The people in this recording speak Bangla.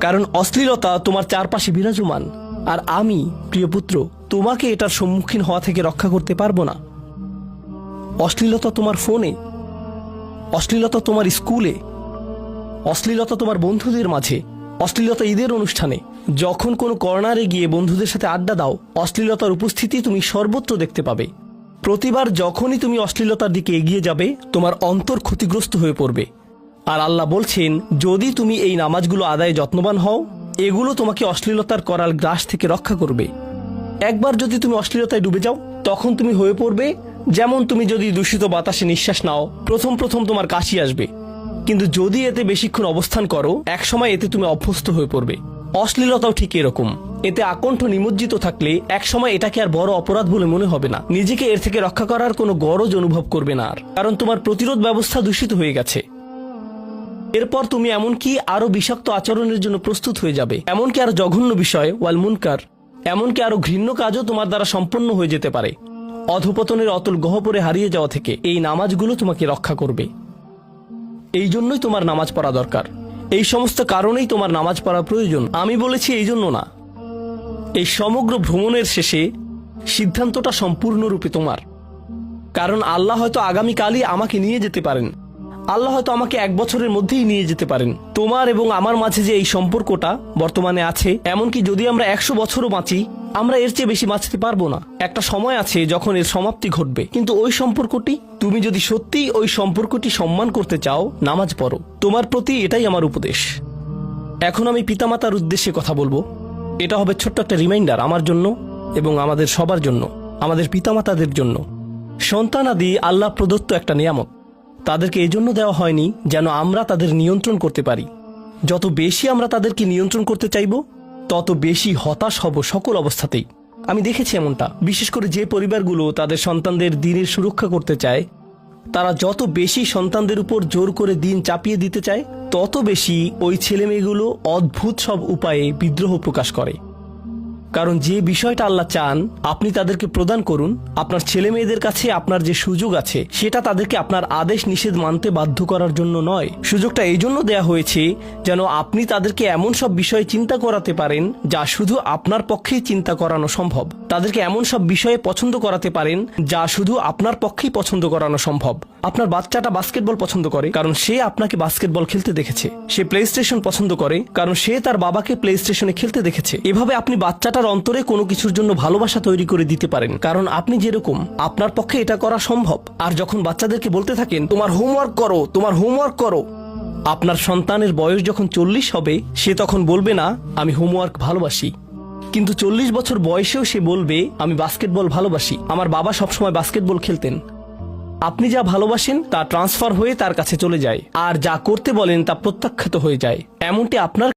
কারণ অশ্লীলতা তোমার চারপাশে বিরাজমান। আর আমি, প্রিয় পুত্র, তোমাকে এটার সম্মুখীন হওয়া থেকে রক্ষা করতে পারব না। অশ্লীলতা তোমার ফোনে। অশ্লীলতা তোমার স্কুলে। অশ্লীলতা তোমার বন্ধুদের মাঝে। অশ্লীলতা ঈদের অনুষ্ঠানে। যখন কোনো কর্নারে গিয়ে বন্ধুদের সাথে আড্ডা দাও, অশ্লীলতার উপস্থিতি তুমি সর্বত্র দেখতে পাবে। প্রতিবার যখনই তুমি অশ্লীলতার দিকে এগিয়ে যাবে, তোমার অন্তর ক্ষতিগ্রস্ত হয়ে পড়বে। আর আল্লাহ বলছেন, যদি তুমি এই নামাজগুলো আদায়ে যত্নবান হও, এগুলো তোমাকে অশ্লীলতার করাল গ্রাস থেকে রক্ষা করবে। একবার যদি তুমি অশ্লীলতায় ডুবে যাও, তখন তুমি হয়ে পড়বে, যেমন তুমি যদি দূষিত বাতাসে নিঃশ্বাস নাও, প্রথম প্রথম তোমার কাশি আসবে। কিন্তু যদি এতে বেশিক্ষণ অবস্থান করো, একসময় এতে তুমি অভ্যস্ত হয়ে পড়বে। অশ্লীলতাও ঠিক এরকম। এতে আকণ্ঠ নিমজ্জিত থাকলে একসময় এটাকে আর বড় অপরাধ বলে মনে হবে না। নিজেকে এর থেকে রক্ষা করার কোনো গরজ অনুভব করবে না আর। কারণ তোমার প্রতিরোধ ব্যবস্থা দূষিত হয়ে গেছে। এরপর তুমি এমনকি আরও বিষাক্ত আচরণের জন্য প্রস্তুত হয়ে যাবে। এমনকি আরও জঘন্য বিষয়, ওয়াল মুনকার। এমনকি আরও ঘৃণ্য কাজও তোমার দ্বারা সম্পন্ন হয়ে যেতে পারে। অধপতনের অতল গহপরে হারিয়ে যাওয়া থেকে এই নামাজগুলো তোমাকে রক্ষা করবে। এই জন্যই তোমার নামাজ পড়া দরকার। এই সমস্ত কারণেই তোমার নামাজ পড়া প্রয়োজন। আমি বলেছি এই জন্য না। এই সমগ্র ভ্রমণের শেষে সিদ্ধান্তটা সম্পূর্ণরূপে তোমার। কারণ আল্লাহ হয়তো আগামীকালই আমাকে নিয়ে যেতে পারেন। আল্লাহ হয়তো আমাকে এক বছরের মধ্যেই নিয়ে যেতে পারেন। তোমার এবং আমার মাঝে যে এই সম্পর্কটা বর্তমানে আছে, এমনকি যদি আমরা একশো বছরও বাঁচি, আমরা এর চেয়ে বেশি বাঁচতে পারব না। একটা সময় আছে যখন এর সমাপ্তি ঘটবে। কিন্তু ওই সম্পর্কটি, তুমি যদি সত্যিই ওই সম্পর্কটি সম্মান করতে চাও, নামাজ পড়ো। তোমার প্রতি এটাই আমার উপদেশ। এখন আমি পিতামাতার উদ্দেশ্যে কথা বলব। এটা হবে ছোট্ট একটা রিমাইন্ডার আমার জন্য এবং আমাদের সবার জন্য, আমাদের পিতামাতাদের জন্য। সন্তানাদি আল্লাহ প্রদত্ত একটা নিয়ামত। তাদেরকে এজন্য দেওয়া হয়নি যেন আমরা তাদের নিয়ন্ত্রণ করতে পারি। যত বেশি আমরা তাদেরকে নিয়ন্ত্রণ করতে চাইব, তত বেশি হতাশ হব সকল অবস্থাতেই। আমি দেখেছি এমনটা। বিশেষ করে যে পরিবারগুলো তাদের সন্তানদের দিনের সুরক্ষা করতে চায়, তারা যত বেশি সন্তানদের উপর জোর করে দিন চাপিয়ে দিতে চায়, তত বেশি ওই ছেলেমেয়েগুলো অদ্ভুত সব উপায়ে বিদ্রোহ প্রকাশ করে। কারণ যে বিষয়টা আল্লাহ চান, আপনি তাদেরকে প্রদান করুন। আপনার ছেলে মেয়েদের কাছে আপনার যে সুযোগ আছে, সেটা তাদেরকে আপনার আদেশ নিষেধ মানতে বাধ্য করার জন্য নয়। সুযোগটা এই জন্য দেয়া হয়েছে যেন আপনি তাদেরকে এমন সব বিষয়ে চিন্তা করাতে পারেন, যা শুধু আপনার পক্ষেই চিন্তা করানো সম্ভব। তাদেরকে এমন সব বিষয়ে পছন্দ করাতে পারেন, যা শুধু আপনার পক্ষেই পছন্দ করানো সম্ভব। আপনার বাচ্চাটা বাস্কেটবল পছন্দ করে, কারণ সে আপনাকে বাস্কেটবল খেলতে দেখেছে। সে প্লে স্টেশন পছন্দ করে, কারণ সে তার বাবাকে প্লে স্টেশনে খেলতে দেখেছে। এভাবে আপনি বাচ্চাটার অন্তরে কোনো কিছুর জন্য ভালোবাসা তৈরি করে দিতে পারেন। কারণ আপনি যেরকম, আপনার পক্ষে এটা করা সম্ভব। আর যখন বাচ্চাদেরকে বলতে থাকেন, তোমার হোমওয়ার্ক করো, তোমার হোমওয়ার্ক করো। আপনার সন্তানের বয়স যখন চল্লিশ হবে, সে তখন বলবে না, আমি হোমওয়ার্ক ভালোবাসি। কিন্তু চল্লিশ বছর বয়সেও সে বলবে, আমি বাস্কেটবল ভালোবাসি। আমার বাবা সবসময় বাস্কেটবল খেলতেন। আপনি যা ভালোবাসেন, তা ট্রান্সফার হয়ে তার কাছে চলে যায়। আর যা করতে বলেন, তা প্রত্যাখ্যাত হয়ে যায়। এমনটি আপনার